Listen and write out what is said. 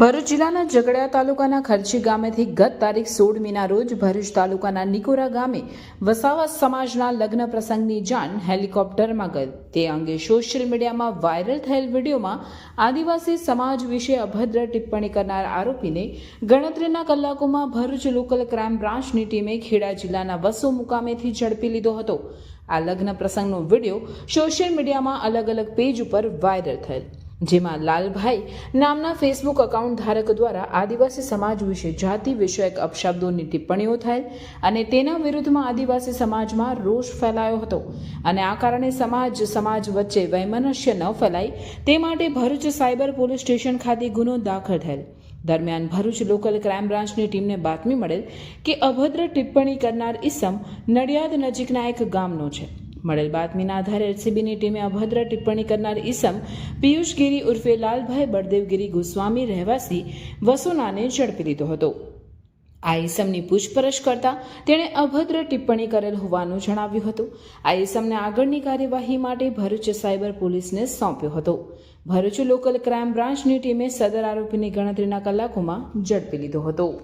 ભરૂચ જિલ્લાના ઝઘડા તાલુકાના ખર્ચી ગામેથી ગત તારીખ સોળ મીના રોજ ભરૂચ તાલુકાના નિકોરા ગામે વસાવા સમાજના લગ્ન પ્રસંગની જાણ હેલિકોપ્ટરમાં ગઈ. તે અંગે સોશિયલ મીડિયામાં વાયરલ થયેલ વિડીયોમાં આદિવાસી સમાજ વિશે અભદ્ર ટિપ્પણી કરનાર આરોપીને ગણતરીના કલાકોમાં ભરૂચ લોકલ ક્રાઇમ બ્રાન્ચની ટીમે ખેડા જિલ્લાના વસો મુકામેથી ઝડપી લીધો હતો. આ લગ્ન પ્રસંગનો વીડિયો સોશિયલ મીડિયામાં અલગ અલગ પેજ ઉપર વાયરલ થયેલ. જેમાં લાલભાઈ નામના ફેસબુક એકાઉન્ટ ધારક દ્વારા આદિવાસી સમાજ વિશે જાતિ વિષયક અપશબ્દોની ટિપ્પણીઓ થયેલ અને તેના વિરુદ્ધમાં આદિવાસી સમાજમાં રોષ ફેલાયો હતો. અને આ કારણે સમાજ સમાજ વચ્ચે વૈમનસ્ય ન ફેલાય, તે માટે ભરૂચ સાયબર પોલીસ સ્ટેશન ખાતે ગુનો દાખલ થયેલ. દરમિયાન ભરૂચ લોકલ ક્રાઇમ બ્રાન્ચની ટીમને બાતમી મળેલ કે અભદ્ર ટિપ્પણી કરનાર ઈસમ નડિયાદ નજીકના એક ગામનો છે. મળેલ બાતમીના આધારે એલસીબીની ટીમે અભદ્ર ટિપ્પણી કરનાર ઈસમ પિયુષ ગીરી ઉર્ફે લાલભાઈ બળદેવગીરી ગોસ્વામી રહેવાસી વસુનાને ઝડપી લીધો હતો. આ ઈસમની પૂછપરછ કરતા તેણે અભદ્ર ટિપ્પણી કરેલ હોવાનું જણાવ્યું હતું. આ ઈસમને આગળની કાર્યવાહી માટે ભરૂચ સાયબર પોલીસને સોંપ્યો હતો. ભરૂચ લોકલ ક્રાઇમ બ્રાન્ચની ટીમે સદર આરોપીની ગણતરીના કલાકોમાં ઝડપી લીધો હતો.